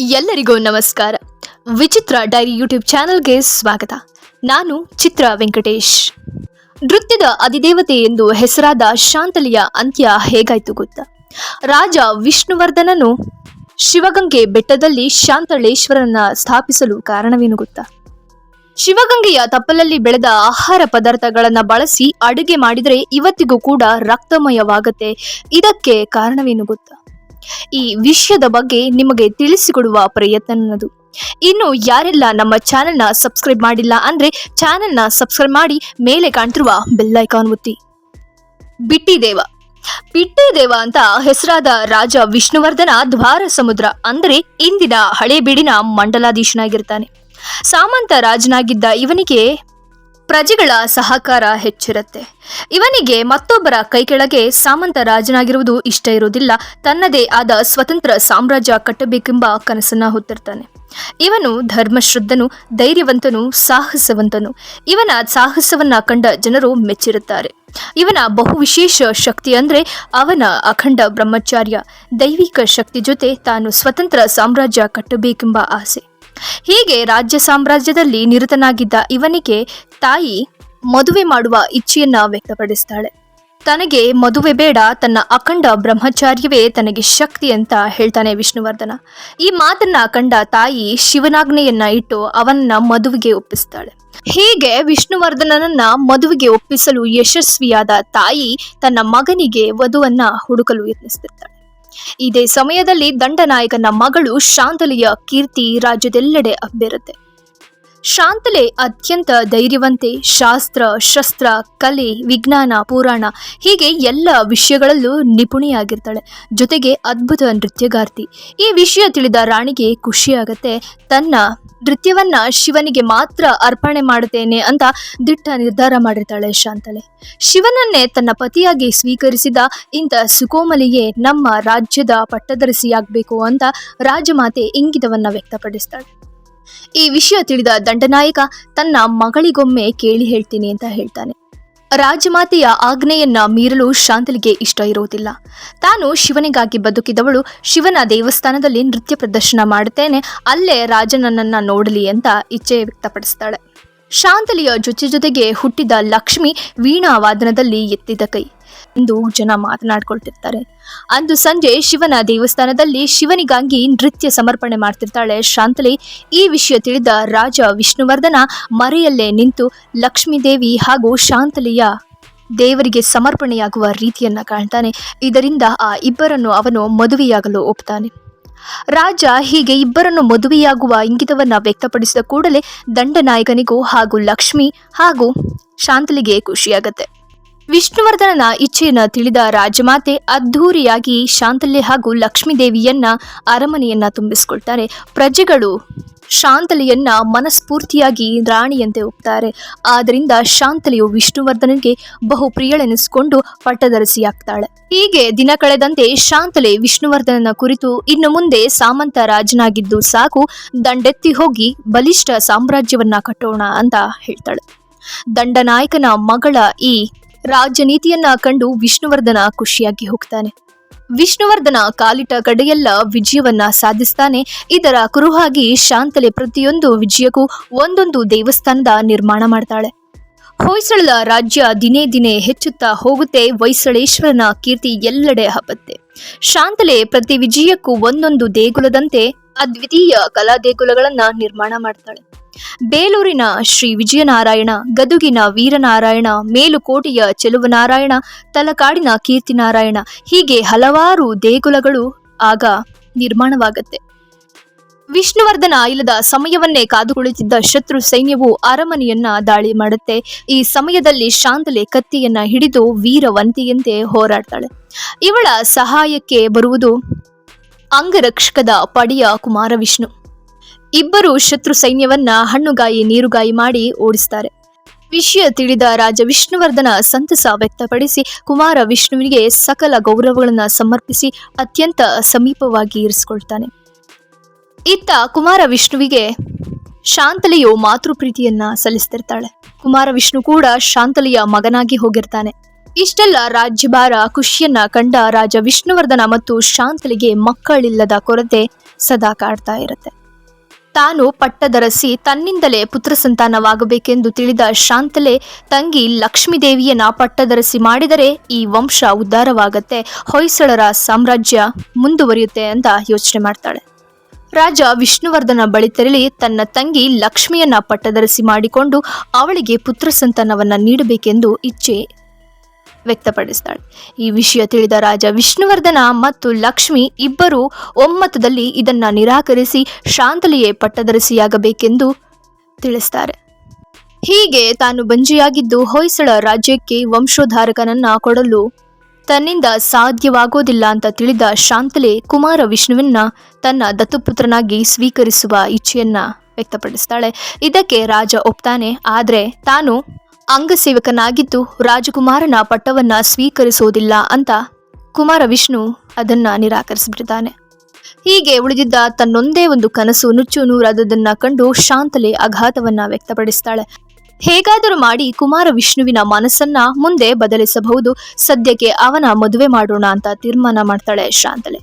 ಎಲ್ಲರಿಗೂ ನಮಸ್ಕಾರ. ವಿಚಿತ್ರ ಡೈರಿ ಯೂಟ್ಯೂಬ್ ಚಾನೆಲ್ಗೆ ಸ್ವಾಗತ. ನಾನು ಚಿತ್ರ ವೆಂಕಟೇಶ್. ನೃತ್ಯದ ಅಧಿದೇವತೆ ಎಂದು ಹೆಸರಾದ ಶಾಂತಲಿಯ ಅಂತ್ಯ ಹೇಗಾಯ್ತು ಗೊತ್ತಾ? ರಾಜ ವಿಷ್ಣುವರ್ಧನನು ಶಿವಗಂಗೆ ಬೆಟ್ಟದಲ್ಲಿ ಶಾಂತಳೇಶ್ವರನ ಸ್ಥಾಪಿಸಲು ಕಾರಣವೇನು ಗೊತ್ತಾ? ಶಿವಗಂಗೆಯ ತಪ್ಪಲಲ್ಲಿ ಬೆಳೆದ ಆಹಾರ ಪದಾರ್ಥಗಳನ್ನು ಬಳಸಿ ಅಡುಗೆ ಮಾಡಿದರೆ ಇವತ್ತಿಗೂ ಕೂಡ ರಕ್ತಮಯವಾಗತ್ತೆ. ಇದಕ್ಕೆ ಕಾರಣವೇನು ಗೊತ್ತಾ? ಈ ವಿಷಯದ ಬಗ್ಗೆ ನಿಮಗೆ ತಿಳಿಸಿಕೊಡುವ ಪ್ರಯತ್ನ ನನ್ನದು. ಇನ್ನು ಯಾರೆಲ್ಲ ನಮ್ಮ ಚಾನೆಲ್ನ ಸಬ್ಸ್ಕ್ರೈಬ್ ಮಾಡಿಲ್ಲ ಅಂದ್ರೆ ಚಾನೆಲ್ನ ಸಬ್ಸ್ಕ್ರೈಬ್ ಮಾಡಿ ಮೇಲೆ ಕಾಣ್ತಿರುವ ಬೆಲ್ ಐಕಾನ್ ಒತ್ತಿ. ಬಿಟ್ಟಿ ದೇವ ಅಂತ ಹೆಸರಾದ ರಾಜ ವಿಷ್ಣುವರ್ಧನ ದ್ವಾರ ಸಮುದ್ರ ಅಂದರೆ ಇಂದಿನ ಹಳೇಬೀಡಿನ ಮಂಡಲಾಧೀಶನಾಗಿರ್ತಾನೆ. ಸಾಮಂತ ರಾಜನಾಗಿದ್ದ ಇವನಿಗೆ ಪ್ರಜೆಗಳ ಸಹಕಾರ ಹೆಚ್ಚಿರುತ್ತೆ. ಇವನಿಗೆ ಮತ್ತೊಬ್ಬರ ಕೈ ಕೆಳಗೆ ಸಾಮಂತ ರಾಜನಾಗಿರುವುದು ಇಷ್ಟ ಇರುವುದಿಲ್ಲ. ತನ್ನದೇ ಆದ ಸ್ವತಂತ್ರ ಸಾಮ್ರಾಜ್ಯ ಕಟ್ಟಬೇಕೆಂಬ ಕನಸನ್ನ ಹೊತ್ತಿರ್ತಾನೆ. ಇವನು ಧರ್ಮಶ್ರದ್ಧನು, ಧೈರ್ಯವಂತನು, ಸಾಹಸವಂತನು. ಇವನ ಸಾಹಸವನ್ನ ಕಂಡ ಜನರು ಮೆಚ್ಚಿರುತ್ತಾರೆ. ಇವನ ಬಹು ವಿಶೇಷ ಶಕ್ತಿ ಅಂದ್ರೆ ಅವನ ಅಖಂಡ ಬ್ರಹ್ಮಚಾರ್ಯ. ದೈವಿಕ ಶಕ್ತಿ ಜೊತೆ ತಾನು ಸ್ವತಂತ್ರ ಸಾಮ್ರಾಜ್ಯ ಕಟ್ಟಬೇಕೆಂಬ ಆಸೆ. ಹೀಗೆ ರಾಜ್ಯ ಸಾಮ್ರಾಜ್ಯದಲ್ಲಿ ನಿರತನಾಗಿದ್ದ ಇವನಿಗೆ ತಾಯಿ ಮದುವೆ ಮಾಡುವ ಇಚ್ಛೆಯನ್ನ ವ್ಯಕ್ತಪಡಿಸ್ತಾಳೆ. ತನಗೆ ಮದುವೆ ಬೇಡ, ತನ್ನ ಅಖಂಡ ಬ್ರಹ್ಮಚಾರ್ಯವೇ ತನಗೆ ಶಕ್ತಿ ಅಂತ ಹೇಳ್ತಾನೆ ವಿಷ್ಣುವರ್ಧನ. ಈ ಮಾತನ್ನ ಕಂಡ ತಾಯಿ ಶಿವನಾಜ್ಞೆಯನ್ನ ಇಟ್ಟು ಅವನನ್ನ ಮದುವೆಗೆ ಒಪ್ಪಿಸ್ತಾಳೆ. ಹೀಗೆ ವಿಷ್ಣುವರ್ಧನನನ್ನ ಮದುವೆಗೆ ಒಪ್ಪಿಸಲು ಯಶಸ್ವಿಯಾದ ತಾಯಿ ತನ್ನ ಮಗನಿಗೆ ವಧುವನ್ನ ಹುಡುಕಲು ಯತ್ನಿಸುತ್ತಿರ್ತಾಳೆ ಇದೇ ಸಮಯದಲ್ಲಿ ದಂಡನಾಯಕನ ಮಗಳು ಶಾಂತಲೆಯ ಕೀರ್ತಿ ರಾಜ್ಯದೆಲ್ಲೆಡೆ ಹಬ್ಬಿರುತ್ತೆ ಶಾಂತಲೆ ಅತ್ಯಂತ ಧೈರ್ಯವಂತೆ ಶಾಸ್ತ್ರ, ಶಸ್ತ್ರ, ಕಲೆ, ವಿಜ್ಞಾನ, ಪುರಾಣ ಹೀಗೆ ಎಲ್ಲ ವಿಷಯಗಳಲ್ಲೂ ನಿಪುಣಿಯಾಗಿರ್ತಾಳೆ. ಜೊತೆಗೆ ಅದ್ಭುತ ನೃತ್ಯಗಾರ್ತಿ. ಈ ವಿಷಯ ತಿಳಿದ ರಾಣಿಗೆ ಖುಷಿಯಾಗತ್ತೆ. ತನ್ನ ನೃತ್ಯವನ್ನ ಶಿವನಿಗೆ ಮಾತ್ರ ಅರ್ಪಣೆ ಮಾಡುತ್ತೇನೆ ಅಂತ ದಿಟ್ಟ ನಿರ್ಧಾರ ಮಾಡಿರ್ತಾಳೆ ಶಾಂತಲೆ. ಶಿವನನ್ನೇ ತನ್ನ ಪತಿಯಾಗಿ ಸ್ವೀಕರಿಸಿದ ಇಂಥ ಸುಕೋಮಲಿಗೆ ನಮ್ಮ ರಾಜ್ಯದ ಪಟ್ಟದರಸಿಯಾಗಬೇಕು ಅಂತ ರಾಜಮಾತೆ ಇಂಗಿತವನ್ನ ವ್ಯಕ್ತಪಡಿಸ್ತಾಳೆ. ಈ ವಿಷಯ ತಿಳಿದ ದಂಡನಾಯಕ ತನ್ನ ಮಗಳಿಗೊಮ್ಮೆ ಕೇಳಿ ಹೇಳ್ತೀನಿ ಅಂತ ಹೇಳ್ತಾನೆ. ರಾಜಮಾತೆಯ ಆಜ್ಞೆಯನ್ನ ಮೀರಲು ಶಾಂತಲಿಗೆ ಇಷ್ಟ ಇರುವುದಿಲ್ಲ. ತಾನು ಶಿವನಿಗಾಗಿ ಬದುಕಿದವಳು, ಶಿವನ ದೇವಸ್ಥಾನದಲ್ಲಿ ನೃತ್ಯ ಪ್ರದರ್ಶನ ಮಾಡುತ್ತೇನೆ, ಅಲ್ಲೇ ರಾಜನನ್ನ ನೋಡಲಿ ಅಂತ ಇಚ್ಛೆ ವ್ಯಕ್ತಪಡಿಸ್ತಾಳೆ. ಶಾಂತಲಿಯ ಜೊತೆ ಜೊತೆಗೆ ಹುಟ್ಟಿದ ಲಕ್ಷ್ಮಿ ವೀಣಾ ವಾದನದಲ್ಲಿ ಎತ್ತಿದ ಕೈ. ಎಂದು ಜನ ಮಾತನಾಡ್ಕೊಳ್ತಿರ್ತಾರೆ. ಅಂದು ಸಂಜೆ ಶಿವನ ದೇವಸ್ಥಾನದಲ್ಲಿ ಶಿವನಿಗಾಗಿ ನೃತ್ಯ ಸಮರ್ಪಣೆ ಮಾಡ್ತಿರ್ತಾಳೆ ಶಾಂತಲಿ. ಈ ವಿಷಯ ತಿಳಿದ ರಾಜ ವಿಷ್ಣುವರ್ಧನ ಮರೆಯಲ್ಲೇ ನಿಂತು ಲಕ್ಷ್ಮೀದೇವಿ ಹಾಗೂ ಶಾಂತಲಿಯ ದೇವರಿಗೆ ಸಮರ್ಪಣೆಯಾಗುವ ರೀತಿಯನ್ನ ಕಾಣ್ತಾನೆ. ಇದರಿಂದ ಆ ಇಬ್ಬರನ್ನು ಅವನು ಮದುವೆಯಾಗಲು ಒಪ್ತಾನೆ. ರಾಜ ಹೀಗೆ ಇಬ್ಬರನ್ನು ಮದುವೆಯಾಗುವ ಇಂಗಿತವನ್ನು ವ್ಯಕ್ತಪಡಿಸಿದ ಕೂಡಲೇ ದಂಡನಾಯಕನಿಗೂ ಹಾಗೂ ಲಕ್ಷ್ಮಿ ಹಾಗೂ ಶಾಂತಲಿಗೆ ಖುಷಿಯಾಗತ್ತೆ. ವಿಷ್ಣುವರ್ಧನನ ಇಚ್ಛೆಯನ್ನ ತಿಳಿದ ರಾಜಮಾತೆ ಅದ್ಧೂರಿಯಾಗಿ ಶಾಂತಲೆ ಹಾಗೂ ಲಕ್ಷ್ಮೀದೇವಿಯನ್ನ ಅರಮನೆಯನ್ನ ತುಂಬಿಸ್ಕೊಳ್ತಾರೆ. ಪ್ರಜೆಗಳು ಶಾಂತಲೆಯನ್ನ ಮನಸ್ಫೂರ್ತಿಯಾಗಿ ರಾಣಿಯಂತೆ ಒಪ್ತಾರೆ. ಆದ್ದರಿಂದ ಶಾಂತಲಿಯು ವಿಷ್ಣುವರ್ಧನಿಗೆ ಬಹು ಪ್ರಿಯಳೆನಿಸಿಕೊಂಡು ಪಟ್ಟದರಸಿಯಾಗ್ತಾಳೆ. ಹೀಗೆ ದಿನ ಕಳೆದಂತೆ ಶಾಂತಲೆ ವಿಷ್ಣುವರ್ಧನನ ಕುರಿತು ಇನ್ನು ಮುಂದೆ ಸಾಮಂತ ರಾಜನಾಗಿದ್ದು ಸಾಕು, ದಂಡೆತ್ತಿ ಹೋಗಿ ಬಲಿಷ್ಠ ಸಾಮ್ರಾಜ್ಯವನ್ನ ಕಟ್ಟೋಣ ಅಂತ ಹೇಳ್ತಾಳೆ. ದಂಡನಾಯಕನ ಮಗಳ ಈ ರಾಜನೀತಿಯನ್ನ ಕಂಡು ವಿಷ್ಣುವರ್ಧನ ಖುಷಿಯಾಗಿ ಹೋಗ್ತಾನೆ. ವಿಷ್ಣುವರ್ಧನ ಕಾಲಿಟ ಕಡೆಯೆಲ್ಲ ವಿಜಯವನ್ನ ಸಾಧಿಸ್ತಾನೆ. ಇದರ ಕುರುಹಾಗಿ ಶಾಂತಲೆ ಪ್ರತಿಯೊಂದು ವಿಜಯಕ್ಕೂ ಒಂದೊಂದು ದೇವಸ್ಥಾನದ ನಿರ್ಮಾಣ ಮಾಡ್ತಾಳೆ. ಹೊಯ್ಸಳದ ರಾಜ್ಯ ದಿನೇ ದಿನೇ ಹೆಚ್ಚುತ್ತಾ ಹೋಗುತ್ತೆ ಹೊಯ್ಸಳೇಶ್ವರನ ಕೀರ್ತಿ ಎಲ್ಲೆಡೆ ಹಬ್ಬತ್ತೆ. ಶಾಂತಲೆ ಪ್ರತಿ ವಿಜಯಕ್ಕೂ ಒಂದೊಂದು ದೇಗುಲದಂತೆ ಅದ್ವಿತೀಯ ಕಲಾ ದೇಗುಲಗಳನ್ನ ನಿರ್ಮಾಣ ಮಾಡ್ತಾಳೆ. ಬೇಲೂರಿನ ಶ್ರೀ ವಿಜಯನಾರಾಯಣ, ಗದುಗಿನ ವೀರನಾರಾಯಣ, ಮೇಲುಕೋಟೆಯ ಚೆಲುವನಾರಾಯಣ, ತಲಕಾಡಿನ ಕೀರ್ತಿನಾರಾಯಣ, ಹೀಗೆ ಹಲವಾರು ದೇಗುಲಗಳು ಆಗ ನಿರ್ಮಾಣವಾಗುತ್ತೆ. ವಿಷ್ಣುವರ್ಧನ ಇಲ್ಲದ ಸಮಯವನ್ನೇ ಕಾದು ಕುಳಿತಿದ್ದ ಶತ್ರು ಸೈನ್ಯವು ಅರಮನೆಯನ್ನ ದಾಳಿ ಮಾಡುತ್ತೆ. ಈ ಸಮಯದಲ್ಲಿ ಶಾಂತಲೆ ಕತ್ತಿಯನ್ನ ಹಿಡಿದು ವೀರವಂತಿಯಂತೆ ಹೋರಾಡ್ತಾಳೆ. ಇವಳ ಸಹಾಯಕ್ಕೆ ಬರುವುದು ಅಂಗರಕ್ಷಕದ ಪಡೆಯ ಕುಮಾರವಿಷ್ಣು. ಇಬ್ಬರು ಶತ್ರು ಸೈನ್ಯವನ್ನ ಹಣ್ಣುಗಾಯಿ, ನೀರುಗಾಯಿ ಮಾಡಿ ಓಡಿಸ್ತಾರೆ. ವಿಷಯ ತಿಳಿದ ರಾಜ ವಿಷ್ಣುವರ್ಧನ ಸಂತಸ ವ್ಯಕ್ತಪಡಿಸಿ ಕುಮಾರ ವಿಷ್ಣುವಿಗೆ ಸಕಲ ಗೌರವಗಳನ್ನು ಸಮರ್ಪಿಸಿ ಅತ್ಯಂತ ಸಮೀಪವಾಗಿ ಇರಿಸಿಕೊಳ್ತಾನೆ. ಇತ್ತ ಕುಮಾರ ವಿಷ್ಣುವಿಗೆ ಶಾಂತಲೆಯು ಮಾತೃಪ್ರೀತಿಯನ್ನ ಸಲ್ಲಿಸ್ತಿರ್ತಾಳೆ. ಕುಮಾರ ವಿಷ್ಣು ಕೂಡ ಶಾಂತಲೆಯ ಮಗನಾಗಿ ಹೋಗಿರ್ತಾನೆ. ಇಷ್ಟೆಲ್ಲ ರಾಜ್ಯಭಾರ ಖುಷಿಯನ್ನ ಕಂಡ ರಾಜ ವಿಷ್ಣುವರ್ಧನ ಮತ್ತು ಶಾಂತಲಿಗೆ ಮಕ್ಕಳಿಲ್ಲದ ಕೊರತೆ ಸದಾ ಕಾಡ್ತಾ ಇರುತ್ತೆ. ತಾನು ಪಟ್ಟದರಸಿ ತನ್ನಿಂದಲೇ ಪುತ್ರ ಸಂತಾನವಾಗಬೇಕೆಂದು ತಿಳಿದ ಶಾಂತಲೆ ತಂಗಿ ಲಕ್ಷ್ಮೀದೇವಿಯನ್ನ ಪಟ್ಟದರಸಿ ಮಾಡಿದರೆ ಈ ವಂಶ ಉದ್ಧಾರವಾಗತ್ತೆ, ಹೊಯ್ಸಳರ ಸಾಮ್ರಾಜ್ಯ ಮುಂದುವರಿಯುತ್ತೆ ಅಂತ ಯೋಚನೆ ಮಾಡ್ತಾಳೆ. ರಾಜ ವಿಷ್ಣುವರ್ಧನ ಬಳಿ ತೆರಳಿ ತನ್ನ ತಂಗಿ ಲಕ್ಷ್ಮಿಯನ್ನ ಪಟ್ಟದರಸಿ ಮಾಡಿಕೊಂಡು ಅವಳಿಗೆ ಪುತ್ರ ಸಂತಾನವನ್ನ ನೀಡಬೇಕೆಂದು ಇಚ್ಛೆ ವ್ಯಕ್ತಪಡಿಸ್ತಾಳೆ. ಈ ವಿಷಯ ತಿಳಿದ ರಾಜ ವಿಷ್ಣುವರ್ಧನ ಮತ್ತು ಲಕ್ಷ್ಮಿ ಇಬ್ಬರು ಒಮ್ಮತದಲ್ಲಿ ಇದನ್ನು ನಿರಾಕರಿಸಿ ಶಾಂತಲಿಯೇ ಪಟ್ಟದರಸಿಯಾಗಬೇಕೆಂದು ತಿಳಿಸ್ತಾರೆ. ಹೀಗೆ ತಾನು ಬಂಜಿಯಾಗಿದ್ದು ಹೊಯ್ಸಳ ರಾಜ್ಯಕ್ಕೆ ವಂಶೋದ್ಧಾರಕನನ್ನ ಕೊಡಲು ತನ್ನಿಂದ ಸಾಧ್ಯವಾಗೋದಿಲ್ಲ ಅಂತ ತಿಳಿದ ಶಾಂತಲೆ ಕುಮಾರ ವಿಷ್ಣುವನ್ನ ತನ್ನ ದತ್ತುಪುತ್ರನಾಗಿ ಸ್ವೀಕರಿಸುವ ಇಚ್ಛೆಯನ್ನ ವ್ಯಕ್ತಪಡಿಸ್ತಾಳೆ. ಇದಕ್ಕೆ ರಾಜ ಒಪ್ತಾನೆ, ಆದರೆ ತಾನು ಅಂಗಸೇವಕನಾಗಿದ್ದು ರಾಜಕುಮಾರನ ಪಟ್ಟವನ್ನ ಸ್ವೀಕರಿಸೋದಿಲ್ಲ ಅಂತ ಕುಮಾರ ವಿಷ್ಣು ಅದನ್ನ ನಿರಾಕರಿಸಿಬಿಟ್ಟಿದ್ದಾನೆ. ಹೀಗೆ ಉಳಿದಿದ್ದ ತನ್ನೊಂದೇ ಒಂದು ಕನಸು ನುಚ್ಚು ನೂರಾದದನ್ನ ಕಂಡು ಶಾಂತಲೆ ಆಘಾತವನ್ನ ವ್ಯಕ್ತಪಡಿಸ್ತಾಳೆ. ಹೇಗಾದರೂ ಮಾಡಿ ಕುಮಾರ ವಿಷ್ಣುವಿನ ಮನಸ್ಸನ್ನ ಮುಂದೆ ಬದಲಿಸಬಹುದು, ಸದ್ಯಕ್ಕೆ ಅವನ ಮದುವೆ ಮಾಡೋಣ ಅಂತ ತೀರ್ಮಾನ ಮಾಡ್ತಾಳೆ ಶಾಂತಲೆ.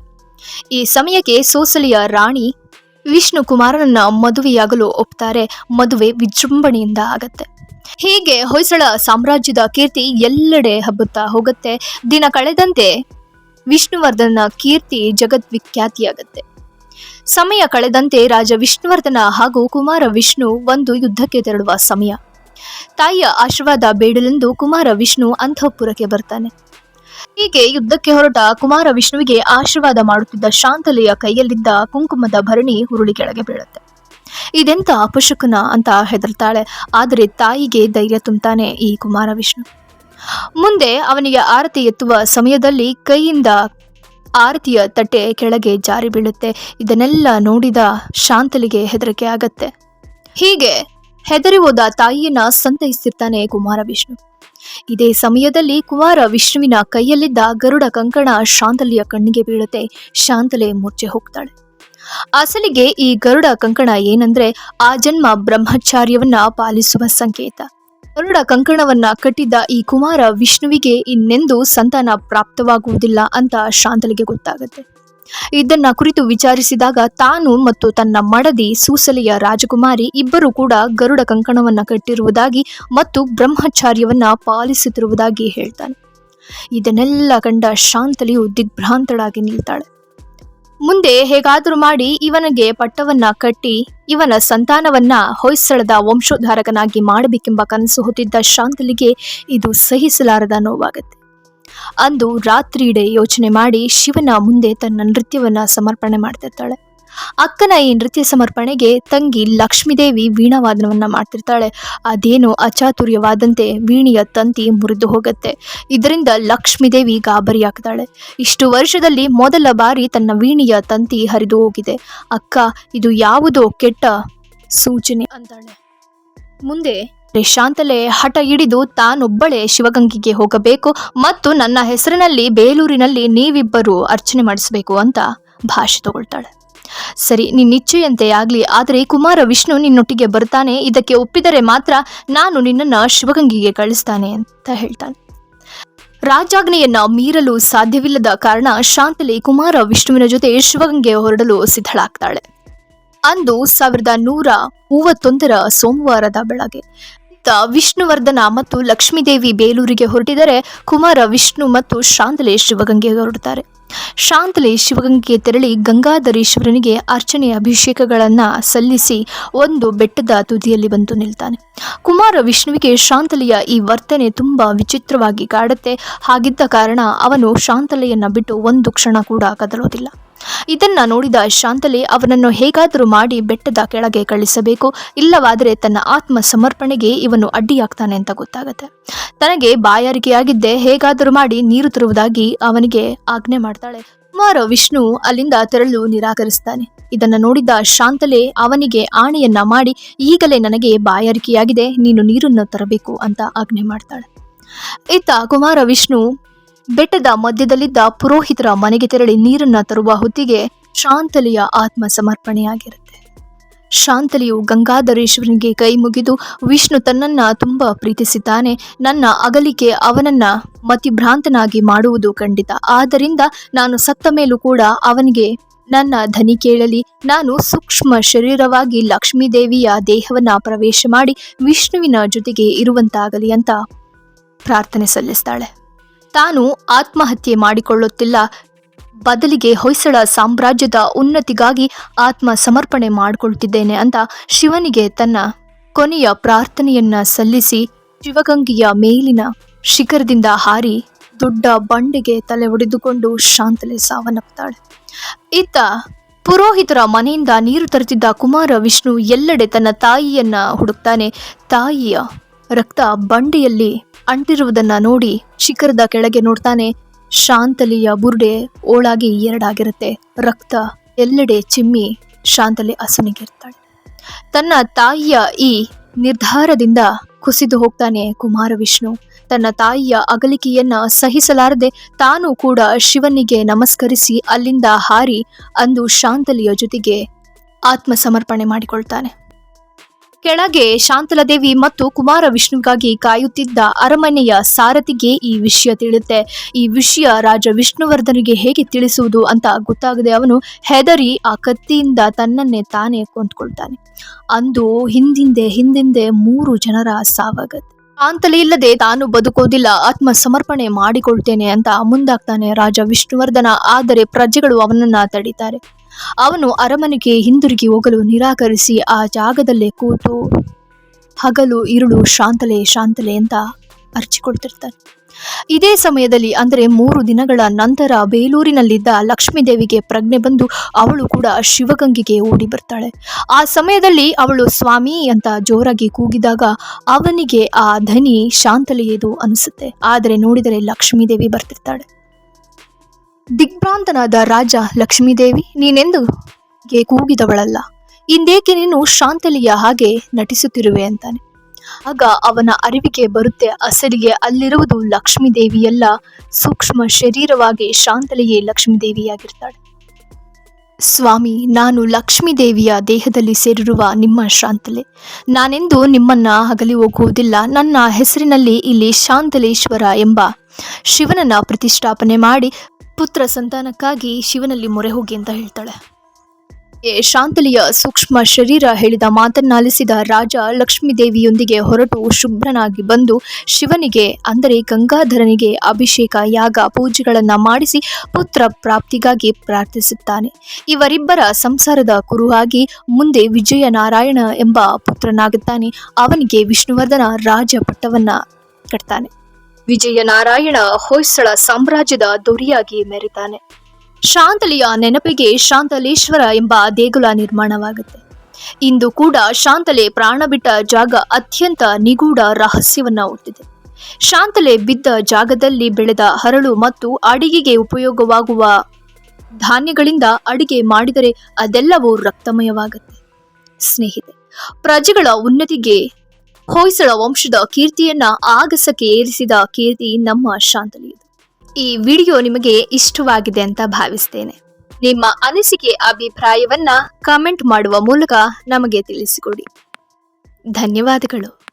ಈ ಸಮಯಕ್ಕೆ ಸೋಸಲಿಯ ರಾಣಿ ವಿಷ್ಣು ಕುಮಾರನನ್ನ ಮದುವೆಯಾಗಲು ಒಪ್ತಾರೆ, ಮದುವೆ ವಿಜೃಂಭಣೆಯಿಂದ ಆಗತ್ತೆ. ಹೀಗೆ ಹೊಯ್ಸಳ ಸಾಮ್ರಾಜ್ಯದ ಕೀರ್ತಿ ಎಲ್ಲೆಡೆ ಹಬ್ಬುತ್ತಾ ಹೋಗುತ್ತೆ. ದಿನ ಕಳೆದಂತೆ ವಿಷ್ಣುವರ್ಧನ ಕೀರ್ತಿ ಜಗದ್ವಿಖ್ಯಾತಿಯಾಗುತ್ತೆ ಸಮಯ ಕಳೆದಂತೆ ರಾಜ ವಿಷ್ಣುವರ್ಧನ ಹಾಗೂ ಕುಮಾರ ವಿಷ್ಣು ಒಂದು ಯುದ್ಧಕ್ಕೆ ತೆರಳುವ ಸಮಯ. ತಾಯಿಯ ಆಶೀರ್ವಾದ ಬೇಡಲೆಂದು ಕುಮಾರ ವಿಷ್ಣು ಅಂತಃಪುರಕ್ಕೆ ಬರ್ತಾನೆ. ಹೀಗೆ ಯುದ್ಧಕ್ಕೆ ಹೊರಟ ಕುಮಾರ ವಿಷ್ಣುವಿಗೆ ಆಶೀರ್ವಾದ ಮಾಡುತ್ತಿದ್ದ ಶಾಂತಲೆಯ ಕೈಯಲ್ಲಿದ್ದ ಕುಂಕುಮದ ಭರಣಿ ಹುರುಳಿ ಕೆಳಗೆ ಬೀಳುತ್ತೆ. ಇದೆಂತ ಅಪಶಕುನ ಅಂತ ಹೆದರ್ತಾಳೆ. ಆದರೆ ತಾಯಿಗೆ ಧೈರ್ಯ ತುಂಬುತ್ತಾನೆ ಈ ಕುಮಾರ ವಿಷ್ಣು. ಮುಂದೆ ಅವನಿಗೆ ಆರತಿ ಎತ್ತುವ ಸಮಯದಲ್ಲಿ ಕೈಯಿಂದ ಆರತಿಯ ತಟ್ಟೆ ಕೆಳಗೆ ಜಾರಿ ಬೀಳುತ್ತೆ. ಇದನ್ನೆಲ್ಲ ನೋಡಿದ ಶಾಂತಲಿಗೆ ಹೆದರಿಕೆ ಆಗತ್ತೆ. ಹೀಗೆ ಹೆದರಿ ಹೋದ ತಾಯಿಯನ್ನ ಸಂತೈಸಿರ್ತಾನೆ ಕುಮಾರ ವಿಷ್ಣು. ಇದೇ ಸಮಯದಲ್ಲಿ ಕುಮಾರ ವಿಷ್ಣುವಿನ ಕೈಯಲ್ಲಿದ್ದ ಗರುಡ ಕಂಕಣ ಶಾಂತಲಿಯ ಕಣ್ಣಿಗೆ ಬೀಳುತ್ತೆ. ಶಾಂತಲೆ ಮೂರ್ಛೆ ಹೋಗ್ತಾಳೆ. ಅಸಲಿಗೆ ಈ ಗರುಡ ಕಂಕಣ ಏನಂದ್ರೆ ಆ ಜನ್ಮ ಬ್ರಹ್ಮಚಾರ್ಯವನ್ನ ಪಾಲಿಸುವ ಸಂಕೇತ. ಗರುಡ ಕಂಕಣವನ್ನ ಕಟ್ಟಿದ್ದ ಈ ಕುಮಾರ ವಿಷ್ಣುವಿಗೆ ಇನ್ನೆಂದು ಸಂತಾನ ಪ್ರಾಪ್ತವಾಗುವುದಿಲ್ಲ ಅಂತ ಶಾಂತಲಿಗೆ ಗೊತ್ತಾಗುತ್ತೆ. ಇದನ್ನ ಕುರಿತು ವಿಚಾರಿಸಿದಾಗ ತಾನು ಮತ್ತು ತನ್ನ ಮಡದಿ ಸೂಸಲೆಯ ರಾಜಕುಮಾರಿ ಇಬ್ಬರು ಕೂಡ ಗರುಡ ಕಂಕಣವನ್ನ ಕಟ್ಟಿರುವುದಾಗಿ ಮತ್ತು ಬ್ರಹ್ಮಚಾರ್ಯವನ್ನ ಪಾಲಿಸುತ್ತಿರುವುದಾಗಿ ಹೇಳ್ತಾನೆ. ಇದನ್ನೆಲ್ಲ ಕಂಡ ಶಾಂತಲಿಯು ದಿಗ್ಭ್ರಾಂತಳಾಗಿ ನಿಲ್ತಾಳೆ. ಮುಂದೆ ಹೇಗಾದರೂ ಮಾಡಿ ಇವನಿಗೆ ಪಟ್ಟವನ್ನ ಕಟ್ಟಿ ಇವನ ಸಂತಾನವನ್ನ ಹೊಯ್ಸಳದ ವಂಶೋದ್ಧಾರಕನಾಗಿ ಮಾಡಬೇಕೆಂಬ ಕನಸು ಹೊತ್ತಿದ್ದ ಶಾಂತಲಿಗೆ ಇದು ಸಹಿಸಲಾರದ ನೋವಾಗುತ್ತೆ. ಅಂದು ರಾತ್ರಿಯಿಡೆ ಯೋಚನೆ ಮಾಡಿ ಶಿವನ ಮುಂದೆ ತನ್ನ ನೃತ್ಯವನ್ನ ಸಮರ್ಪಣೆ ಮಾಡ್ತಿರ್ತಾಳೆ. ಅಕ್ಕನ ಈ ನೃತ್ಯ ಸಮರ್ಪಣೆಗೆ ತಂಗಿ ಲಕ್ಷ್ಮೀದೇವಿ ವೀಣಾವಾದನವನ್ನು ಮಾಡ್ತಿರ್ತಾಳೆ. ಅದೇನೋ ಅಚಾತುರ್ಯವಾದಂತೆ ವೀಣಿಯ ತಂತಿ ಮುರಿದು ಹೋಗುತ್ತೆ. ಇದರಿಂದ ಲಕ್ಷ್ಮೀದೇವಿ ಗಾಬರಿಯಾಗ್ತಾಳೆ. ಇಷ್ಟು ವರ್ಷದಲ್ಲಿ ಮೊದಲ ಬಾರಿ ತನ್ನ ವೀಣಿಯ ತಂತಿ ಹರಿದು ಹೋಗಿದೆ. ಅಕ್ಕ, ಇದು ಯಾವುದೋ ಕೆಟ್ಟ ಸೂಚನೆ ಅಂತಾಳೆ. ಮುಂದೆ ಶಾಂತಲೆ ಹಠ ಹಿಡಿದು ತಾನೊಬ್ಬಳೇ ಶಿವಗಂಗಿಗೆ ಹೋಗಬೇಕು ಮತ್ತು ನನ್ನ ಹೆಸರಿನಲ್ಲಿ ಬೇಲೂರಿನಲ್ಲಿ ನೀವಿಬ್ಬರು ಅರ್ಚನೆ ಮಾಡಿಸಬೇಕು ಅಂತ ಭಾಷೆ ತಗೊಳ್ತಾಳೆ. ಸರಿ ನಿನ್ನ ಇಚ್ಛೆಯಂತೆ ಆಗ್ಲಿ, ಆದರೆ ಕುಮಾರ ವಿಷ್ಣು ನಿನ್ನೊಟ್ಟಿಗೆ ಬರ್ತಾನೆ, ಇದಕ್ಕೆ ಒಪ್ಪಿದರೆ ಮಾತ್ರ ನಾನು ನಿನ್ನನ್ನು ಶಿವಗಂಗೆಗೆ ಕಳಿಸ್ತಾನೆ ಅಂತ ಹೇಳ್ತಾನೆ. ರಾಜಾಜ್ಞೆಯನ್ನ ಮೀರಲು ಸಾಧ್ಯವಿಲ್ಲದ ಕಾರಣ ಶಾಂತಲಿ ಕುಮಾರ ವಿಷ್ಣುವಿನ ಜೊತೆ ಶಿವಗಂಗೆ ಹೊರಡಲು ಸಿದ್ಧಳಾಗ್ತಾಳೆ. ಅಂದು ಸಾವಿರದ ನೂರ ಮೂವತ್ತೊಂದರ ಸೋಮವಾರದ ಬೆಳಗ್ಗೆ ವಿಷ್ಣುವರ್ಧನ ಮತ್ತು ಲಕ್ಷ್ಮೀದೇವಿ ಬೇಲೂರಿಗೆ ಹೊರಟಿದರೆ ಕುಮಾರ ವಿಷ್ಣು ಮತ್ತು ಶಾಂತಲೆ ಶಿವಗಂಗೆ ಹೊರಡುತ್ತಾರೆ ಶಾಂತಲೆ ಶಿವಗಂಗೆ ತೆರಳಿ ಗಂಗಾಧರೇಶ್ವರನಿಗೆ ಅರ್ಚನೆ ಅಭಿಷೇಕಗಳನ್ನು ಸಲ್ಲಿಸಿ ಒಂದು ಬೆಟ್ಟದ ತುದಿಯಲ್ಲಿ ಬಂದು ನಿಲ್ತಾನೆ. ಕುಮಾರ ವಿಷ್ಣುವಿಗೆ ಶಾಂತಲೆಯ ಈ ವರ್ತನೆ ತುಂಬ ವಿಚಿತ್ರವಾಗಿ ಕಾಡುತ್ತೆ. ಹಾಗಿದ್ದ ಕಾರಣ ಅವನು ಶಾಂತಲೆಯನ್ನು ಬಿಟ್ಟು ಒಂದು ಕ್ಷಣ ಕೂಡ ಕದಲೋದಿಲ್ಲ. ಇದನ್ನ ನೋಡಿದ ಶಾಂತಲೆ ಅವನನ್ನು ಹೇಗಾದರೂ ಮಾಡಿ ಬೆಟ್ಟದ ಕೆಳಗೆ ಕಳಿಸಬೇಕು. ಇಲ್ಲವಾದರೆ ತನ್ನ ಆತ್ಮ ಸಮರ್ಪಣೆಗೆ ಇವನು ಅಡ್ಡಿಯಾಗ್ತಾನೆ ಅಂತ ಗೊತ್ತಾಗತ್ತೆ. ತನಗೆ ಬಾಯಾರಿಕೆಯಾಗಿದ್ದೆ ಹೇಗಾದರೂ ಮಾಡಿ ನೀರು ತರುವುದಾಗಿ ಅವನಿಗೆ ಆಜ್ಞೆ ಮಾಡ್ತಾಳೆ. ಕುಮಾರ ವಿಷ್ಣು ಅಲ್ಲಿಂದ ತೆರಳು ನಿರಾಕರಿಸ್ತಾನೆ ಇದನ್ನ ನೋಡಿದ ಶಾಂತಲೆ ಅವನಿಗೆ ಆಣೆಯನ್ನ ಮಾಡಿ, ಈಗಲೇ ನನಗೆ ಬಾಯಾರಿಕೆಯಾಗಿದೆ, ನೀನು ನೀರನ್ನು ತರಬೇಕು ಅಂತ ಆಜ್ಞೆ ಮಾಡ್ತಾಳೆ. ಇತ್ತ ಕುಮಾರ ವಿಷ್ಣು ಬೆಟ್ಟದ ಮಧ್ಯದಲ್ಲಿದ್ದ ಪುರೋಹಿತರ ಮನೆಗೆ ತೆರಳಿ ನೀರನ್ನ ತರುವ ಹೊತ್ತಿಗೆ ಶಾಂತಲೆಯ ಆತ್ಮ ಸಮರ್ಪಣೆಯಾಗಿರುತ್ತೆ. ಶಾಂತಲಿಯು ಗಂಗಾಧರೇಶ್ವರನಿಗೆ ಕೈ ಮುಗಿದು ವಿಷ್ಣು ತನ್ನನ್ನ ತುಂಬಾ ಪ್ರೀತಿಸಿದ್ದಾನೆ. ನನ್ನ ಅಗಲಿಕೆ ಅವನನ್ನ ಮತಿಭ್ರಾಂತನಾಗಿ ಮಾಡುವುದು ಖಂಡಿತ. ಆದ್ದರಿಂದ ನಾನು ಸತ್ತ ಮೇಲೂ ಕೂಡ ಅವನಿಗೆ ನನ್ನ ಧನಿ ಕೇಳಲಿ. ನಾನು ಸೂಕ್ಷ್ಮ ಶರೀರವಾಗಿ ಲಕ್ಷ್ಮೀದೇವಿಯ ದೇಹವನ್ನ ಪ್ರವೇಶ ಮಾಡಿ ವಿಷ್ಣುವಿನ ಜೊತೆಗೆ ಇರುವಂತಾಗಲಿ ಅಂತ ಪ್ರಾರ್ಥನೆ ಸಲ್ಲಿಸ್ತಾಳೆ. ತಾನು ಆತ್ಮಹತ್ಯೆ ಮಾಡಿಕೊಳ್ಳುತ್ತಿಲ್ಲ. ಬದಲಿಗೆ ಹೊಯ್ಸಳ ಸಾಮ್ರಾಜ್ಯದ ಉನ್ನತಿಗಾಗಿ ಆತ್ಮ ಸಮರ್ಪಣೆ ಮಾಡಿಕೊಳ್ತಿದ್ದೇನೆ ಅಂತ ಶಿವನಿಗೆ ತನ್ನ ಕೊನೆಯ ಪ್ರಾರ್ಥನೆಯನ್ನ ಸಲ್ಲಿಸಿ ಶಿವಗಂಗೆಯ ಮೇಲಿನ ಶಿಖರದಿಂದ ಹಾರಿ ದೊಡ್ಡ ಬಂಡೆಗೆ ತಲೆ ಒಡೆದುಕೊಂಡು ಶಾಂತಲೆ ಸಾವನ್ನಪ್ಪುತ್ತಾಳೆ ಇತ್ತ ಪುರೋಹಿತರ ಮನೆಯಿಂದ ನೀರು ತರುತ್ತಿದ್ದ ಕುಮಾರ ವಿಷ್ಣು ಎಲ್ಲೆಡೆ ತನ್ನ ತಾಯಿಯನ್ನ ಹುಡುಕ್ತಾನೆ. ತಾಯಿಯ ರಕ್ತ ಬಂಡೆಯಲ್ಲಿ ಅಂಟಿರುವುದನ್ನ ನೋಡಿ ಶಿಖರದ ಕೆಳಗೆ ನೋಡ್ತಾನೆ. ಶಾಂತಲಿಯ ಬುರುಡೆ ಓಳಾಗಿ ಎರಡಾಗಿರುತ್ತೆ. ರಕ್ತ ಎಲ್ಲೆಡೆ ಚಿಮ್ಮಿ ಶಾಂತಲಿ ಅಸುನಿಗಿರ್ತಾಳೆ ತನ್ನ ತಾಯಿಯ ಈ ನಿರ್ಧಾರದಿಂದ ಕುಸಿದು ಹೋಗ್ತಾನೆ ಕುಮಾರ ವಿಷ್ಣು. ತನ್ನ ತಾಯಿಯ ಅಗಲಿಕೆಯನ್ನ ಸಹಿಸಲಾರದೆ ತಾನು ಕೂಡ ಶಿವನಿಗೆ ನಮಸ್ಕರಿಸಿ ಅಲ್ಲಿಂದ ಹಾರಿ ಅಂದು ಶಾಂತಲಿಯ ಜೊತೆಗೆ ಆತ್ಮಸಮರ್ಪಣೆ ಮಾಡಿಕೊಳ್ತಾನೆ. ಕೆಳಗೆ ಶಾಂತಲದೇವಿ ಮತ್ತು ಕುಮಾರ ವಿಷ್ಣುಗಾಗಿ ಕಾಯುತ್ತಿದ್ದ ಅರಮನೆಯ ಸಾರಥಿಗೆ ಈ ವಿಷಯ ತಿಳಿಯುತ್ತೆ. ಈ ವಿಷಯ ರಾಜ ವಿಷ್ಣುವರ್ಧನಿಗೆ ಹೇಗೆ ತಿಳಿಸುವುದು ಅಂತ ಗೊತ್ತಾಗದೆ ಅವನು ಹೆದರಿ ಆ ಕತ್ತಿಯಿಂದ ತನ್ನನ್ನೇ ತಾನೇ ಕೊಂದ್ಕೊಳ್ತಾನೆ. ಅಂದು ಹಿಂದಿಂದೆ ಹಿಂದಿಂದೆ ಮೂರು ಜನರ ಸಾವಾಗತ್ತೆ ಶಾಂತಲೆ ಇಲ್ಲದೆ ತಾನು ಬದುಕೋದಿಲ್ಲ ಆತ್ಮ ಸಮರ್ಪಣೆ ಮಾಡಿಕೊಳ್ತೇನೆ ಅಂತ ಮುಂದಾಗ್ತಾನೆ ರಾಜ ವಿಷ್ಣುವರ್ಧನ. ಆದರೆ ಪ್ರಜೆಗಳು ಅವನನ್ನ ತಡೀತಾರೆ. ಅವನು ಅರಮನೆಗೆ ಹಿಂದಿರುಗಿ ಹೋಗಲು ನಿರಾಕರಿಸಿ ಆ ಜಾಗದಲ್ಲೇ ಕೂತು ಹಗಲು ಇರುಳು ಶಾಂತಲೆ ಶಾಂತಲೆ ಅಂತ ಅರ್ಚಿಕೊಳ್ತಿರ್ತಾನೆ. ಇದೇ ಸಮಯದಲ್ಲಿ ಅಂದರೆ ಮೂರು ದಿನಗಳ ನಂತರ ಬೇಲೂರಿನಲ್ಲಿದ್ದ ಲಕ್ಷ್ಮೀದೇವಿಗೆ ಪ್ರಜ್ಞೆ ಬಂದು ಅವಳು ಕೂಡ ಶಿವಗಂಗೆಗೆ ಓಡಿ ಬರ್ತಾಳೆ. ಆ ಸಮಯದಲ್ಲಿ ಅವಳು ಸ್ವಾಮಿ ಅಂತ ಜೋರಾಗಿ ಕೂಗಿದಾಗ ಅವನಿಗೆ ಆ ಧನಿ ಶಾಂತಲೆಯದು ಅನಿಸುತ್ತೆ. ಆದರೆ ನೋಡಿದರೆ ಲಕ್ಷ್ಮೀದೇವಿ ಬರ್ತಿರ್ತಾಳೆ. ದಿಗ್ಭ್ರಾಂತನಾದ ರಾಜ ಲಕ್ಷ್ಮೀದೇವಿ, ನೀನೆಂದು ಕೂಗಿದವಳಲ್ಲ. ಇಂದೇಕೆ ನೀನು ಶಾಂತಲಿಯ ಹಾಗೆ ನಟಿಸುತ್ತಿರುವೆ ಅಂತಾನೆ. ಆಗ ಅವನ ಅರಿವಿಗೆ ಬರುತ್ತೆ ಅಸಲಿಗೆ ಅಲ್ಲಿರುವುದು ಲಕ್ಷ್ಮೀದೇವಿಯಲ್ಲ, ಸೂಕ್ಷ್ಮ ಶರೀರವಾಗಿ ಶಾಂತಲಿಯೇ ಲಕ್ಷ್ಮೀದೇವಿಯಾಗಿರ್ತಾಳೆ. ಸ್ವಾಮಿ, ನಾನು ಲಕ್ಷ್ಮೀದೇವಿಯ ದೇಹದಲ್ಲಿ ಸೇರಿರುವ ನಿಮ್ಮ ಶಾಂತಲೆ. ನಾನೆಂದು ನಿಮ್ಮನ್ನ ಹಗಲಿ ಹೋಗುವುದಿಲ್ಲ. ನನ್ನ ಹೆಸರಿನಲ್ಲಿ ಇಲ್ಲಿ ಶಾಂತಲೇಶ್ವರ ಎಂಬ ಶಿವನನ್ನ ಪ್ರತಿಷ್ಠಾಪನೆ ಮಾಡಿ ಪುತ್ರ ಸಂತಾನಕ್ಕಾಗಿ ಶಿವನಲ್ಲಿ ಮೊರೆ ಹೋಗಿ ಅಂತ ಹೇಳ್ತಾಳೆ. ಶಾಂತಲಿಯ ಸೂಕ್ಷ್ಮ ಶರೀರ ಹೇಳಿದ ಮಾತನ್ನಾಲಿಸಿದ ರಾಜ ಲಕ್ಷ್ಮೀದೇವಿಯೊಂದಿಗೆ ಹೊರಟು ಶುಭ್ರನಾಗಿ ಬಂದು ಶಿವನಿಗೆ, ಅಂದರೆ ಗಂಗಾಧರನಿಗೆ ಅಭಿಷೇಕ, ಯಾಗ, ಪೂಜೆಗಳನ್ನು ಮಾಡಿಸಿ ಪುತ್ರ ಪ್ರಾಪ್ತಿಗಾಗಿ ಪ್ರಾರ್ಥಿಸುತ್ತಾನೆ. ಇವರಿಬ್ಬರ ಸಂಸಾರದ ಕುರುಹಾಗಿ ಮುಂದೆ ವಿಜಯನಾರಾಯಣ ಎಂಬ ಪುತ್ರನಾಗುತ್ತಾನೆ. ಅವನಿಗೆ ವಿಷ್ಣುವರ್ಧನ ರಾಜ ಪಟ್ಟವನ್ನು ಕಟ್ತಾನೆ. ವಿಜಯನಾರಾಯಣ ಹೊಯ್ಸಳ ಸಾಮ್ರಾಜ್ಯದ ದೊರೆಯಾಗಿ ಮೆರೆತಾನೆ. ಶಾಂತಲಿಯ ನೆನಪಿಗೆ ಶಾಂತಲೇಶ್ವರ ಎಂಬ ದೇಗುಲ ನಿರ್ಮಾಣವಾಗುತ್ತೆ. ಇಂದು ಕೂಡ ಶಾಂತಲೆ ಪ್ರಾಣ ಬಿಟ್ಟ ಜಾಗ ಅತ್ಯಂತ ನಿಗೂಢ ರಹಸ್ಯವನ್ನ ಹುಟ್ಟಿದೆ. ಶಾಂತಲೆ ಬಿದ್ದ ಜಾಗದಲ್ಲಿ ಬೆಳೆದ ಹರಳು ಮತ್ತು ಅಡಿಗೆಗೆ ಉಪಯೋಗವಾಗುವ ಧಾನ್ಯಗಳಿಂದ ಅಡಿಗೆ ಮಾಡಿದರೆ ಅದೆಲ್ಲವೂ ರಕ್ತಮಯವಾಗುತ್ತೆ. ಸ್ನೇಹಿತೆ ಪ್ರಜೆಗಳ ಉನ್ನತಿಗೆ ಹೊಯ್ಸಳ ವಂಶದ ಕೀರ್ತಿಯನ್ನ ಆಗಸಕ್ಕೆ ಏರಿಸಿದ ಕೀರ್ತಿ ನಮ್ಮ ಶಾಂತಲಿಯದು. ಈ ವಿಡಿಯೋ ನಿಮಗೆ ಇಷ್ಟವಾಗಿದೆ ಅಂತ ಭಾವಿಸ್ತೇನೆ. ನಿಮ್ಮ ಅನಿಸಿಕೆ, ಅಭಿಪ್ರಾಯವನ್ನ ಕಾಮೆಂಟ್ ಮಾಡುವ ಮೂಲಕ ನಮಗೆ ತಿಳಿಸಿಕೊಡಿ. ಧನ್ಯವಾದಗಳು.